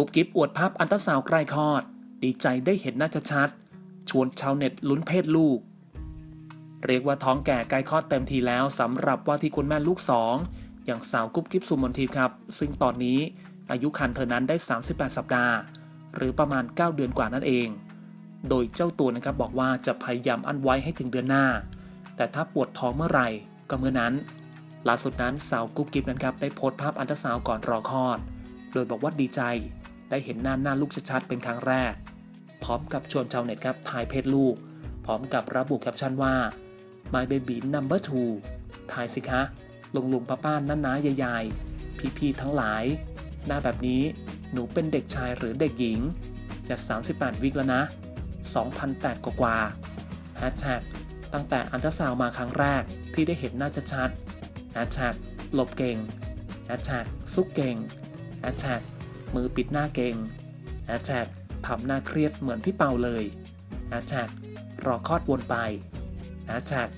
กุ๊บกิ๊บอวดภาพอันตราสาวใกล้คลอด ดีใจได้เห็นหน้าชัดๆชวนชาวเน็ตลุ้นเพศลูก เรียกว่าท้องแก่ใกล้คลอดเต็มทีแล้วสำหรับว่าที่คุณแม่ลูกสองอย่างสาวกุ๊บกิ๊บสุมนทิพย์ครับ ซึ่งตอนนี้อายุครรภ์เธอนั้นได้ 38 สัปดาห์ หรือประมาณ 9 เดือนกว่านั่นเอง โดยเจ้าตัวนะครับบอกว่าจะพยายามอั้นไว้ให้ถึงเดือนหน้า แต่ถ้าปวดท้องเมื่อไหร่ก็เมื่อนั้นล่าสุดนั้นสาวกุ๊บกิ๊บนั้นครับได้โพสต์ภาพอันตราซาวก่อนรอคลอด โดยบอกว่าดีใจ ได้เห็นหน้าหน้าลูกชัดๆเป็นครั้งแรก พร้อมกับชวนชาวเน็ตครับทายเพศลูก พร้อมกับระบุแคปชั่นว่า my baby number two ทายสิคะลุงลุงป้าป้าน้าน้ายายๆพี่ๆทั้งหลาย หน้าแบบนี้หนูเป็นเด็กชายหรือเด็กหญิงจะ38 วิกแล้วนะ 2,008 กว่ากว่าแฮชแท็กตั้งแต่อันตราซาวมาครั้งแรกที่ได้เห็นหน้าชัดๆแฮชแท็กหลบเก่งแฮชแท็กซุกเก่งแฮชแท็ก มือปิดหน้าเก่งแฮชแท็กทำหน้าเครียดเหมือนพี่เปาเลยแฮชแท็กรอคลอดวนไปแฮชแท็ก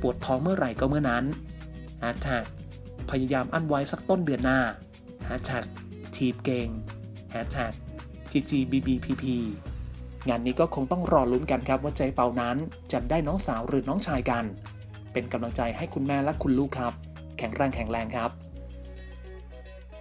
ปวดท้องเมื่อไหร่ก็เมื่อนั้นแฮชแท็กพยายามอั้นไว้สักต้นเดือนหน้าแฮชแท็กทีบเก่งแฮชแท็ก GGBBPP งานนี้ก็คงต้องรอลุ้นกันครับว่าใจเปานั้นจะได้น้องสาวหรือน้องชายกัน เป็นกำลังใจให้คุณแม่และคุณลูกครับ แข็งแรงแข็งแรงครับ